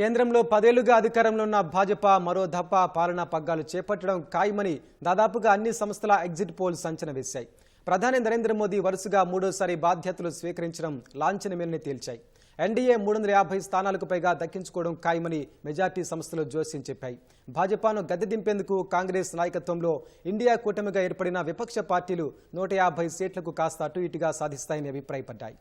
కేంద్రంలో పదేళ్ళుగా అధికారంలో ఉన్న భాజపా మరో దఫ పాలనా పగ్గాలు చేపట్టడం ఖాయమని దాదాపుగా అన్ని సంస్థల ఎగ్జిట్ పోల్స్ సంచన వేశాయి. ప్రధాని నరేంద్ర మోదీ వరుసగా మూడోసారి బాధ్యతలు స్వీకరించడం లాంఛనమేనని తేల్చాయి. ఎన్డీఏ మూడు వందల యాభై స్థానాలకు పైగా దక్కించుకోవడం ఖాయమని మెజార్టీ సంస్థలు జోస్యం చెప్పాయి. భాజపాను గద్దె దింపేందుకు కాంగ్రెస్ నాయకత్వంలో ఇండియా కూటమిగా ఏర్పడిన విపక్ష పార్టీలు నూట యాభై సీట్లకు కాస్త అటు ఇటుగా సాధిస్తాయని అభిప్రాయపడ్డాయి.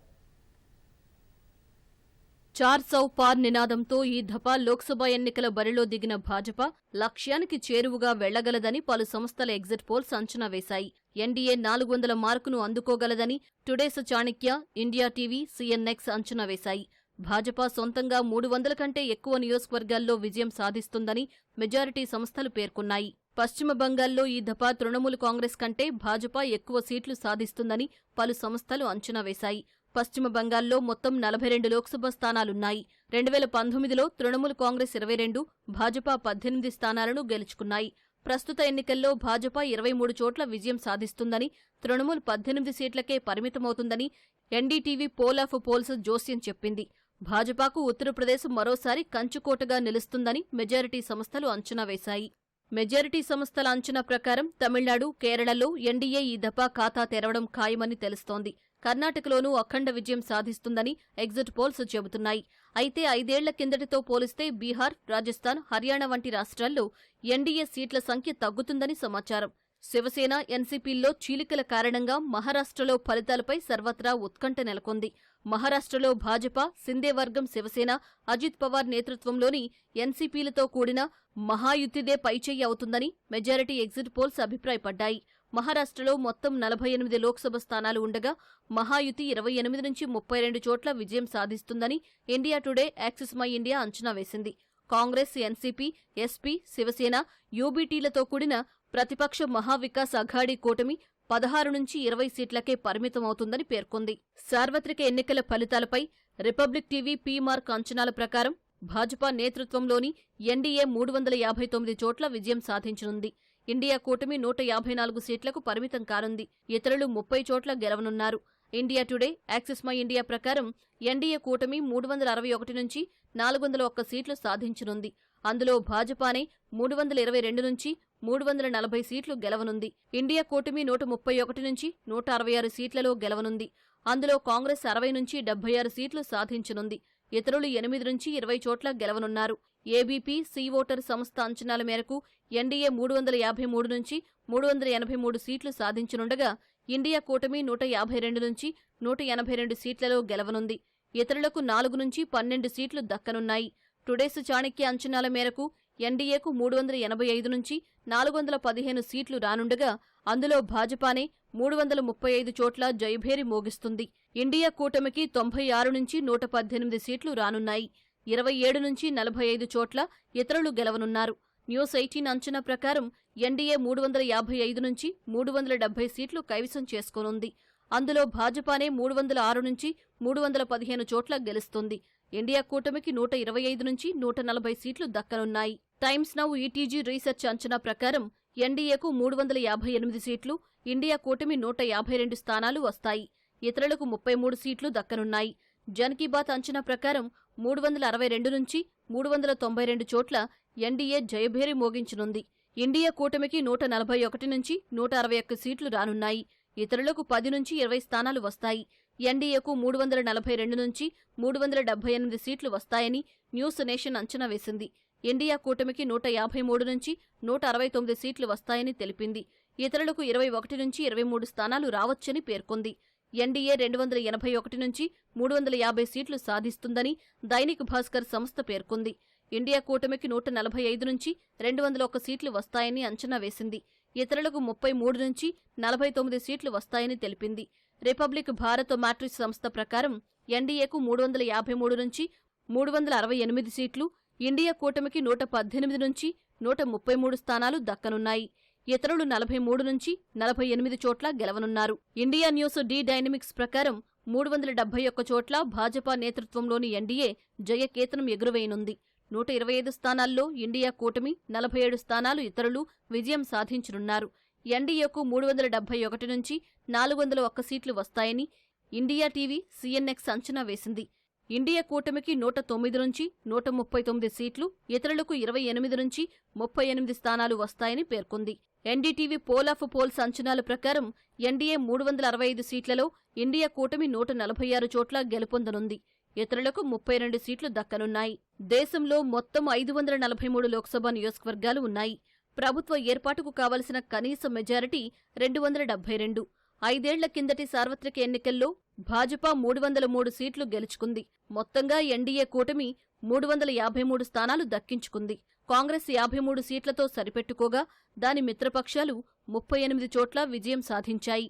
చార్ సౌ పార్ నినాదంతో ఈ దఫా లోక్సభ ఎన్నికల బరిలో దిగిన భాజపా లక్ష్యానికి చేరువుగా వెళ్ళగలదని పలు సంస్థల ఎగ్జిట్ పోల్స్ అంచనా వేశాయి. ఎన్డీఏ నాలుగు వందల మార్కును అందుకోగలదని Today's Chanakya India TV CNX అంచనా వేశాయి. భాజపా సొంతంగా మూడు వందల కంటే ఎక్కువ నియోజకవర్గాల్లో విజయం సాధిస్తుందని మెజారిటీ సంస్థలు పేర్కొన్నాయి. పశ్చిమ బంగాల్లో ఈ దఫా తృణమూల్ కాంగ్రెస్ కంటే భాజపా ఎక్కువ సీట్లు సాధిస్తుందని పలు సంస్థలు అంచనా వేశాయి. పశ్చిమ బంగాల్లో మొత్తం నలభై రెండు లోక్సభ స్థానాలున్నాయి. రెండు వేల పంతొమ్మిదిలో తృణమూల్ కాంగ్రెస్ ఇరవై రెండు భాజపా పద్దెనిమిది స్థానాలను గెలుచుకున్నాయి. ప్రస్తుత ఎన్నికల్లో భాజపా ఇరవై మూడు చోట్ల విజయం సాధిస్తుందని తృణమూల్ పద్దెనిమిది సీట్లకే పరిమితమవుతుందని ఎన్డీటీవీ పోల్ ఆఫ్ పోల్స్ జోస్యం చెప్పింది. భాజపాకు ఉత్తరప్రదేశ్ మరోసారి కంచుకోటగా నిలుస్తుందని మెజారిటీ సంస్థలు అంచనా వేశాయి. మెజారిటీ సంస్థల అంచనా ప్రకారం తమిళనాడు కేరళలో ఎన్డీఏ ఈ దఫా ఖాతా తెరవడం ఖాయమని తెలుస్తోంది. కర్ణాటకలోనూ అఖండ విజయం సాధిస్తుందని ఎగ్జిట్ పోల్స్ చెబుతున్నాయి. అయితే ఐదేళ్ళ కిందటితో పోలిస్తే బీహార్ రాజస్థాన్ హర్యానా వంటి రాష్ట్రాల్లో ఎన్డీఏ సీట్ల సంఖ్య తగ్గుతుందని సమాచారం. శివసేన ఎన్సీపీల్లో చీలికల కారణంగా మహారాష్ట్రలో ఫలితాలపై సర్వత్రా ఉత్కంఠ నెలకొంది. మహారాష్ట్రలో భాజపా సిందేవర్గం శివసేన అజిత్ పవార్ నేతృత్వంలోని ఎన్సీపీలతో కూడిన మహాయుతిదే పైచేయి అవుతుందని మెజారిటీ ఎగ్జిట్ పోల్స్ అభిప్రాయపడ్డాయి. మహారాష్ట్రలో మొత్తం నలభై ఎనిమిది లోక్సభ స్థానాలు ఉండగా మహాయుతి ఇరవై ఎనిమిది నుంచి ముప్పై రెండు చోట్ల విజయం సాధిస్తుందని India Today Axis My India అంచనా వేసింది. కాంగ్రెస్ ఎన్సీపీ ఎస్పీ శివసేన యూబీటీలతో కూడిన ప్రతిపక్ష మహావికాస్ అఘాడీ కూటమి పదహారు నుంచి ఇరవై సీట్లకే పరిమితమవుతుందని పేర్కొంది. సార్వత్రిక ఎన్నికల ఫలితాలపై రిపబ్లిక్ టీవీ పీ మార్క్ అంచనాల ప్రకారం భాజపా నేతృత్వంలోని ఎన్డీఏ మూడు వందల యాభై తొమ్మిది చోట్ల విజయం సాధించనుంది. ఇండియా కూటమి నూట యాభై నాలుగు సీట్లకు పరిమితం కానుంది. ఇతరులు ముప్పై చోట్ల గెలవనున్నారు. India Today Axis My India ప్రకారం ఎన్డీఏ కూటమి మూడు వందల అరవై ఒకటి నుంచి నాలుగు వందల ఒక్క సీట్లు సాధించనుంది. అందులో భాజపానే మూడు వందల ఇరవై రెండు నుంచి మూడు వందల నలభై సీట్లు గెలవనుంది. ఇండియా కూటమి నూట ముప్పై ఒకటి నుంచి నూట అరవై ఆరు సీట్లలో గెలవనుంది. అందులో కాంగ్రెస్ అరవై నుంచి డెబ్బై ఆరు సీట్లు సాధించనుంది. ఇతరులు ఎనిమిది నుంచి ఇరవై చోట్ల గెలవనున్నారు. ఏబీపీ సీ ఓటర్ సంస్థ అంచనాల మేరకు ఎన్డీఏ మూడు వందల యాభై మూడు నుంచి మూడు వందల ఎనభై మూడు సీట్లు సాధించనుండగా ఇండియా కూటమి నూట యాభై రెండు నుంచి నూట ఎనభై రెండు సీట్లలో గెలవనుంది. ఇతరులకు నాలుగు నుంచి పన్నెండు సీట్లు దక్కనున్నాయి. టుడేస్ చాణక్య అంచనాల మేరకు ఎన్డీఏకు మూడు వందల ఎనభై ఐదు నుంచి నాలుగు వందల పదిహేను సీట్లు రానుండగా అందులో భాజపానే మూడు వందల ముప్పై ఐదు చోట్ల జయభేరి మోగిస్తుంది. ఇండియా కూటమికి తొంభై ఆరు నుంచి నూట పద్దెనిమిది సీట్లు రానున్నాయి. ఇరవై ఏడు నుంచి నలభై ఐదు చోట్ల ఇతరులు గెలవనున్నారు. న్యూస్ ఎయిటీన్ అంచనా ప్రకారం ఎన్డీఏ మూడు వందల యాభై ఐదు నుంచి మూడు వందల డెబ్బై సీట్లు కైవసం చేసుకోనుంది. అందులో భాజపానే మూడు వందల ఆరు నుంచి మూడు వందల పదిహేను చోట్ల గెలుస్తుంది. ఇండియా కూటమికి నూట ఇరవై ఐదు నుంచి నూట నలభై సీట్లు దక్కనున్నాయి. టైమ్స్ నౌ ఈటీజీ రీసెర్చ్ అంచనా ప్రకారం ఎన్డీఏకు మూడు వందల యాభై ఎనిమిది సీట్లు ఇండియా కూటమి నూట యాభై రెండు స్థానాలు వస్తాయి. ఇతరులకు ముప్పై మూడు సీట్లు దక్కనున్నాయి. జన్ కీ బాత్ అంచనా ప్రకారం మూడు వందల అరవై రెండు నుంచి మూడు వందల తొంభై రెండు చోట్ల ఎన్డీఏ జయభేరి మోగించనుంది. ఇండియా కూటమికి నూట నలభై ఒకటి నుంచి నూట అరవై ఒక్క సీట్లు రానున్నాయి. ఇతరులకు పది నుంచి ఇరవై స్థానాలు వస్తాయి. ఎన్డీఏకు మూడు వందల నలభై రెండు నుంచి మూడు వందల డెబ్బై ఎనిమిది సీట్లు వస్తాయని న్యూస్ నేషన్ అంచనా వేసింది. ఇండియా కూటమికి నూట యాభై మూడు నుంచి నూట అరవై తొమ్మిది సీట్లు వస్తాయని తెలిపింది. ఇతరులకు ఇరవై ఒకటి నుంచి ఇరవై మూడు స్థానాలు రావచ్చని పేర్కొంది. ఎన్డీఏ రెండు వందల ఎనభై ఒకటి నుంచి మూడు వందల యాభై సీట్లు సాధిస్తుందని దైనిక్ భాస్కర్ సంస్థ పేర్కొంది. ఇండియా కూటమికి నూట నలభై ఐదు నుంచి రెండు వందల ఒక సీట్లు వస్తాయని అంచనా వేసింది. ఇతరులకు ముప్పై మూడు నుంచి నలభై తొమ్మిది సీట్లు వస్తాయని తెలిపింది. రిపబ్లిక్ భారత్ మ్యాట్రిక్స్ సంస్థ ప్రకారం ఎన్డీఏకు మూడు వందల యాభై మూడు నుంచి మూడు వందల అరవై ఎనిమిది సీట్లు ఇండియా కూటమికి నూట పద్దెనిమిది నుంచి నూట ముప్పై మూడు స్థానాలు దక్కనున్నాయి. ఇతరులు నలభై మూడు నుంచి నలభై ఎనిమిది చోట్ల గెలవనున్నారు. ఇండియా న్యూస్ డి డైనమిక్స్ ప్రకారం మూడు వందల డెబ్బై ఒక్క చోట్ల భాజపా నేతృత్వంలోని ఎన్డీఏ జయకేతనం ఎగురవేయనుంది. నూట ఇరవై ఐదు స్థానాల్లో ఇండియా కూటమి నలభై ఏడు స్థానాలు ఇతరులు విజయం సాధించనున్నారు. ఎన్డీఏకు మూడు వందల డెబ్బై ఒకటి నుంచి నాలుగు వందల ఒక్క సీట్లు వస్తాయని ఇండియా టీవీ సీఎన్ఎక్స్ అంచనా వేసింది. ఇండియా కూటమికి నూట తొమ్మిది నుంచి నూట ముప్పై తొమ్మిది సీట్లు ఇతరులకు ఇరవై ఎనిమిది నుంచి ముప్పై ఎనిమిది స్థానాలు వస్తాయని పేర్కొంది. ఎన్డీటీవీ పోల్ ఆఫ్ పోల్స్ అంచనాల ప్రకారం ఎన్డీఏ మూడు వందల అరవై ఐదు సీట్లలో ఇండియా కూటమి నూట నలభై ఆరు చోట్ల గెలుపొందనుంది. ఇతరులకు ముప్పై రెండు సీట్లు దక్కనున్నాయి. దేశంలో మొత్తం ఐదు వందల నలభై మూడు లోక్సభ నియోజకవర్గాలు ఉన్నాయి. ప్రభుత్వ ఏర్పాటుకు కావలసిన కనీస మెజారిటీ రెండు వందల డెబ్బై రెండు. ఐదేళ్ళ కిందటి సార్వత్రిక ఎన్నికల్లో భాజపా మూడు వందల మూడు సీట్లు గెలుచుకుంది. మొత్తంగా ఎన్డీఏ కూటమి మూడు వందల యాభై మూడు స్థానాలు దక్కించుకుంది. కాంగ్రెస్ యాభై మూడు సీట్లతో సరిపెట్టుకోగా దాని మిత్రపక్షాలు ముప్పై ఎనిమిది చోట్ల విజయం సాధించాయి.